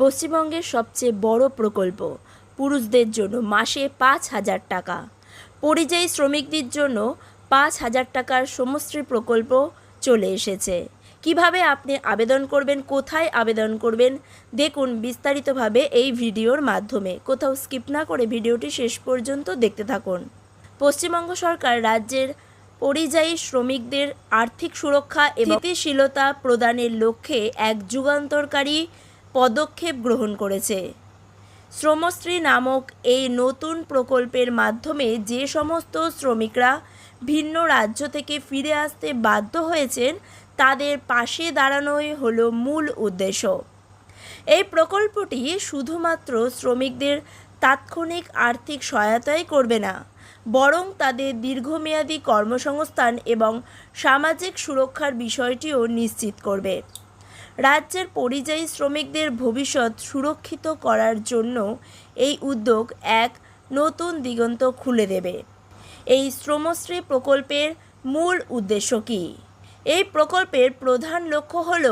পশ্চিমবঙ্গের সবচেয়ে বড় প্রকল্প, পুরুষদের জন্য মাসে পাঁচ হাজার টাকা। পরিযায়ী শ্রমিকদের জন্য পাঁচ হাজার টাকার সমশ্রী প্রকল্প চলে এসেছে। কীভাবে আপনি আবেদন করবেন, কোথায় আবেদন করবেন, দেখুন বিস্তারিতভাবে এই ভিডিওর মাধ্যমে। কোথাও স্কিপ না করে ভিডিওটি শেষ পর্যন্ত দেখতে থাকুন। পশ্চিমবঙ্গ সরকার রাজ্যের পরিযায়ী শ্রমিকদের আর্থিক সুরক্ষা এবং স্থিতিশীলতা প্রদানের লক্ষ্যে এক যুগান্তরকারী পদক্ষেপ গ্রহণ করেছে। শ্রমশ্রী নামক এই নতুন প্রকল্পের মাধ্যমে যে সমস্ত শ্রমিকরা ভিন্ন রাজ্য থেকে ফিরে আসতে বাধ্য হয়েছেন, তাদের পাশে দাঁড়ানোই হলো মূল উদ্দেশ্য। এই প্রকল্পটি শুধুমাত্র শ্রমিকদের তাৎক্ষণিক আর্থিক সহায়তাই করবে না, বরং তাদের দীর্ঘমেয়াদী কর্মসংস্থান এবং সামাজিক সুরক্ষার বিষয়টিও নিশ্চিত করবে। রাজ্যের পরিযায়ী শ্রমিকদের ভবিষ্যৎ সুরক্ষিত করার জন্য এই উদ্যোগ এক নতুন দিগন্ত খুলে দেবে। এই শ্রমশ্রী প্রকল্পের মূল উদ্দেশ্য কী? এই প্রকল্পের প্রধান লক্ষ্য হল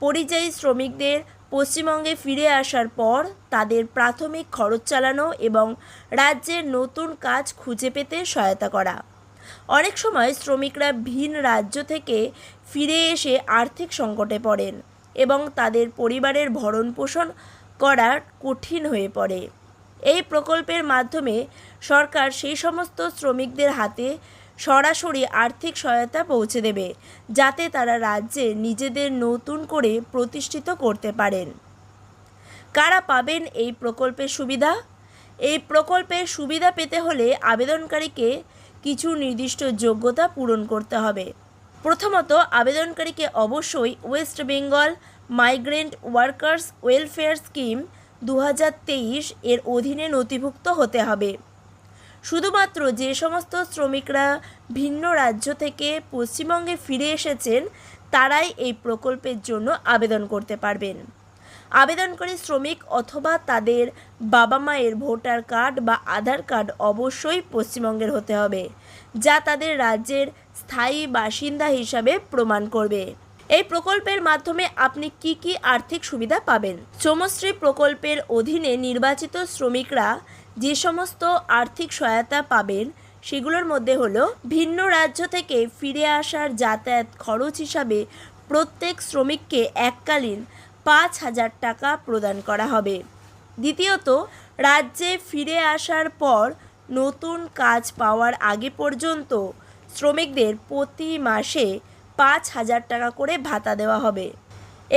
পরিযায়ী শ্রমিকদের পশ্চিমবঙ্গে ফিরে আসার পর তাদের প্রাথমিক খরচ চালানো এবং রাজ্যের নতুন কাজ খুঁজে পেতে সহায়তা করা। অনেক সময় শ্রমিকরা ভিন রাজ্য থেকে ফিরে এসে আর্থিক সংকটে পড়েন। এবং তাদের পরিবারের ভরণ পোষণ করা কঠিন হয়ে পড়ে। এই প্রকল্পের মাধ্যমে সরকার সেই সমস্ত শ্রমিকদের হাতে সরাসরি আর্থিক সহায়তা পৌঁছে দেবে, যাতে তারা রাজ্যে নিজেদের নতুন করে প্রতিষ্ঠিত করতে পারেন। কারা পাবেন এই প্রকল্পের সুবিধা? এই প্রকল্পের সুবিধা পেতে হলে আবেদনকারীকে কিছু নির্দিষ্ট যোগ্যতা পূরণ করতে হবে। প্রথমত, আবেদনকারীকে অবশ্যই West Bengal migrant workers welfare scheme দু হাজার তেইশ এর অধীনে নথিভুক্ত হতে হবে। শুধুমাত্র যে সমস্ত শ্রমিকরা ভিন্ন রাজ্য থেকে পশ্চিমবঙ্গে ফিরে এসেছেন, তারাই এই প্রকল্পের জন্য আবেদন করতে পারবেন। আবেদনকারী শ্রমিক অথবা তাদের বাবা মায়ের ভোটার কার্ড বা আধার কার্ড অবশ্যই পশ্চিমবঙ্গের হতে হবে, যা তাদের রাজ্যের স্থায়ী বাসিন্দা হিসাবে প্রমাণ করবে। এই প্রকল্পের মাধ্যমে আপনি কি কি আর্থিক সুবিধা পাবেন? শ্রমশ্রী প্রকল্পের অধীনে নির্বাচিত শ্রমিকরা যে সমস্ত আর্থিক সহায়তা পাবেন, সেগুলোর মধ্যে হলো ভিন্ন রাজ্য থেকে ফিরে আসার যাতায়াত খরচ হিসাবে প্রত্যেক শ্রমিককে এককালীন পাঁচ হাজার টাকা প্রদান করা হবে। দ্বিতীয়ত, রাজ্যে ফিরে আসার পর নতুন কাজ পাওয়ার আগে পর্যন্ত শ্রমিকদের প্রতি মাসে পাঁচ হাজার টাকা করে ভাতা দেওয়া হবে।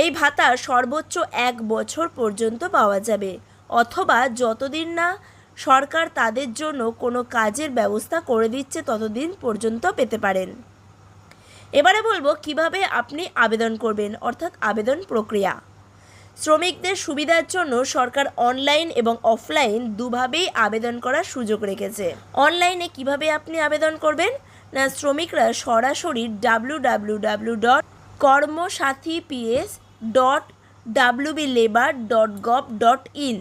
এই ভাতা সর্বোচ্চ এক বছর পর্যন্ত পাওয়া যাবে, অথবা যতদিন না সরকার তাদের জন্য কোনো কাজের ব্যবস্থা করে দিচ্ছে ততদিন পর্যন্ত পেতে পারেন। এবারে বলব কীভাবে আপনি আবেদন করবেন, অর্থাৎ আবেদন প্রক্রিয়া। শ্রমিকদের সুবিধার জন্য সরকার অনলাইন এবং অফলাইন দুভাবেই আবেদন করার সুযোগ রেখেছে। অনলাইনে কীভাবে আপনি আবেদন করবেন? না, শ্রমিকরা সরাসরি W W W dot Karmasathi PS dot WB labour dot gov dot in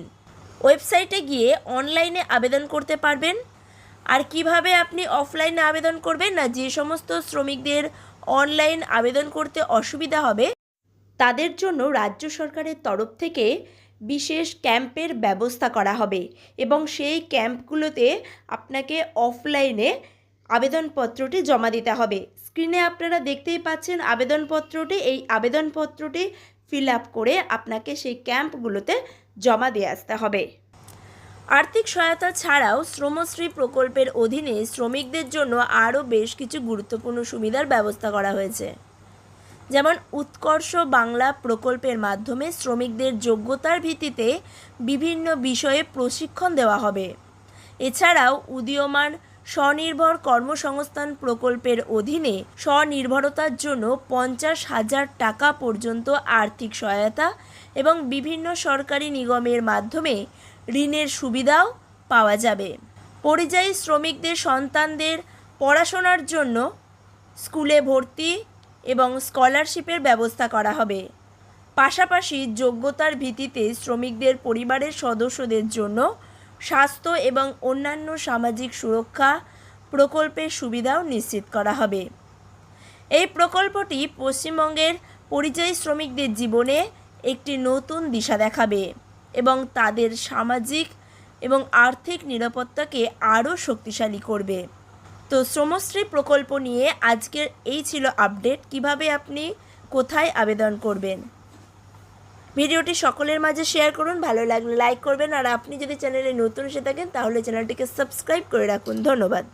ওয়েবসাইটে গিয়ে অনলাইনে আবেদন করতে পারবেন। আর কীভাবে আপনি অফলাইনে আবেদন করবেন? না, যে সমস্ত শ্রমিকদের অনলাইন আবেদন করতে অসুবিধা হবে তাদের জন্য রাজ্য সরকারের তরফ থেকে বিশেষ ক্যাম্পের ব্যবস্থা করা হবে এবং সেই ক্যাম্পগুলোতে আপনাকে অফলাইনে আবেদনপত্রটি জমা দিতে হবে। স্ক্রিনে আপনারা দেখতেই পাচ্ছেন আবেদনপত্রটি। এই আবেদনপত্রটি ফিল আপ করে আপনাকে সেই ক্যাম্পগুলোতে জমা দিয়ে আসতে হবে। আর্থিক সহায়তা ছাড়াও শ্রমশ্রী প্রকল্পের অধীনে শ্রমিকদের জন্য আরও বেশ কিছু গুরুত্বপূর্ণ সুবিধার ব্যবস্থা করা হয়েছে। যেমন উৎকর্ষ বাংলা প্রকল্পের মাধ্যমে শ্রমিকদের যোগ্যতার ভিত্তিতে বিভিন্ন বিষয়ে প্রশিক্ষণ দেওয়া হবে। এছাড়াও উদীয়মান স্বনির্ভর কর্মসংস্থান প্রকল্পের অধীনে স্বনির্ভরতার জন্য পঞ্চাশ হাজার টাকা পর্যন্ত আর্থিক সহায়তা এবং বিভিন্ন সরকারি নিগমের মাধ্যমে ঋণের সুবিধাও পাওয়া যাবে। পরিযায়ী শ্রমিকদের সন্তানদের পড়াশোনার জন্য স্কুলে ভর্তি এবং স্কলারশিপের ব্যবস্থা করা হবে। পাশাপাশি যোগ্যতার ভিত্তিতে শ্রমিকদের পরিবারের সদস্যদের জন্য স্বাস্থ্য এবং অন্যান্য সামাজিক সুরক্ষা প্রকল্পের সুবিধাও নিশ্চিত করা হবে। এই প্রকল্পটি পশ্চিমবঙ্গের পরিযায়ী শ্রমিকদের জীবনে একটি নতুন দিশা দেখাবে এবং তাদের সামাজিক এবং আর্থিক নিরাপত্তাকে আরও শক্তিশালী করবে। তো শ্রমশ্রী প্রকল্প নিয়ে আজকের এই ছিল আপডেট কীভাবে আপনি কোথায় আবেদন করবেন? ভিডিওটি সকলের মাঝে শেয়ার করুন, ভালো লাগলে লাইক করবেন। আর আপনি যদি চ্যানেলে নতুন এসে থাকেন, তাহলে চ্যানেলটিকে সাবস্ক্রাইব করে রাখুন। ধন্যবাদ।